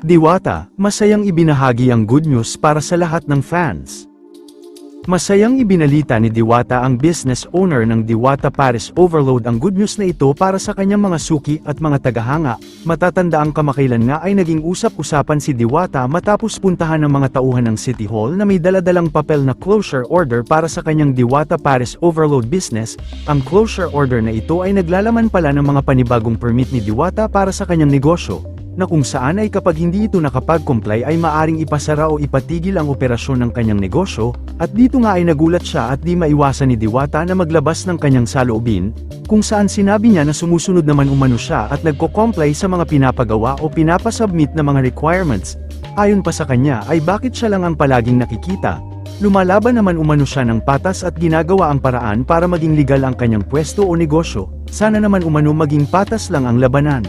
Diwata, masayang ibinahagi ang good news para sa lahat ng fans. Masayang ibinalita ni Diwata ang business owner ng Diwata Paris Overload ang good news na ito para sa kanyang mga suki at mga tagahanga. Matatanda ang kamakailan nga ay naging usap-usapan si Diwata matapos puntahan ng mga tauhan ng City Hall na may daladalang papel na closure order para sa kanyang Diwata Paris Overload business. Ang closure order na ito ay naglalaman pala ng mga panibagong permit ni Diwata para sa kanyang negosyo na kung saan ay kapag hindi ito nakapag-comply ay maaring ipasara o ipatigil ang operasyon ng kanyang negosyo, at dito nga ay nagulat siya at di maiwasan ni Diwata na maglabas ng kanyang saloobin, kung saan sinabi niya na sumusunod naman umano siya at nagko-comply sa mga pinapagawa o pinapasubmit na mga requirements. Ayon pa sa kanya ay bakit siya lang ang palaging nakikita, Lumalaban naman umano siya ng patas at ginagawa ang paraan para maging legal ang kanyang pwesto o negosyo, sana naman umano maging patas lang ang labanan.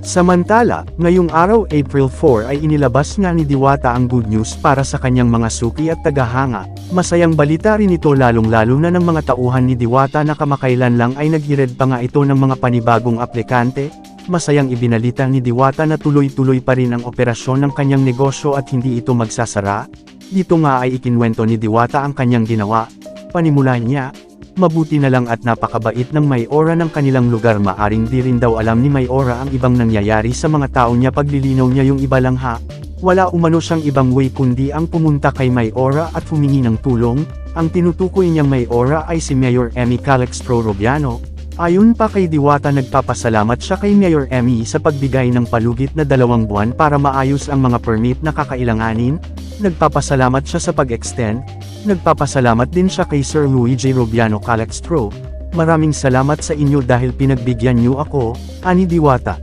Samantala, ngayong araw April 4 ay inilabas nga ni Diwata ang good news para sa kanyang mga suki at tagahanga. Masayang balita rin ito lalong-lalo na ng mga tauhan ni Diwata na kamakailan lang ay nag-ired pa nga ito ng mga panibagong aplikante. Masayang ibinalita ni Diwata na tuloy-tuloy pa rin ang operasyon ng kanyang negosyo at hindi ito magsasara. Dito nga ay ikinwento ni Diwata ang kanyang ginawa. Panimula niya, Mabuti na lang at napakabait ng may-ora ng kanilang lugar maaring di rin daw alam ni may-ora ang ibang nangyayari sa mga tao niya paglilinaw niya yung iba lang ha. Wala umano siyang ibang way kundi ang pumunta kay may-ora at humingi ng tulong, ang tinutukoy niyang may-ora ay si Mayor Emmy Calextro Robiano. Ayon pa kay Diwata nagpapasalamat siya kay Mayor Emmy sa pagbigay ng palugit na dalawang buwan para maayos ang mga permit na kakailanganin, nagpapasalamat siya sa pag-extend, Nagpapasalamat din siya kay Sir Luigi Robiano Calextro. Maraming salamat sa inyo dahil pinagbigyan niyo ako, ani Diwata.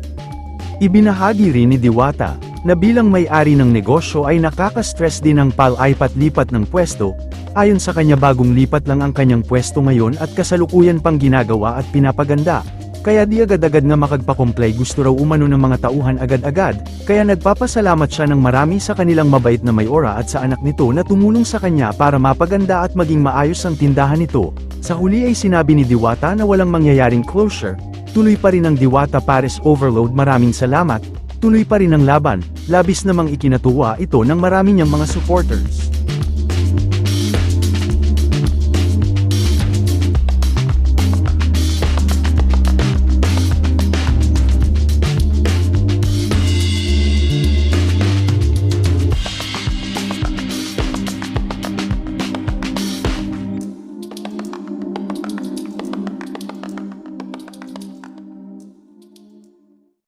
Ibinahagi rin ni Diwata, na bilang may-ari ng negosyo ay nakaka-stress din ang pal-ipat-lipat ng pwesto, ayon sa kanya bagong lipat lang ang kanyang pwesto ngayon at kasalukuyan pang ginagawa at pinapaganda, kaya di agad-agad nga makagpa-comply gusto raw umano ng mga tauhan agad-agad, kaya nagpapasalamat siya ng marami sa kanilang mabait na mayora at sa anak nito na tumulong sa kanya para mapaganda at maging maayos ang tindahan nito. Sa huli ay sinabi ni Diwata na walang mangyayaring closure, tuloy pa rin ang Diwata Paris Overload maraming salamat, tuloy pa rin ang laban, labis namang ikinatuwa ito ng marami niyang mga supporters.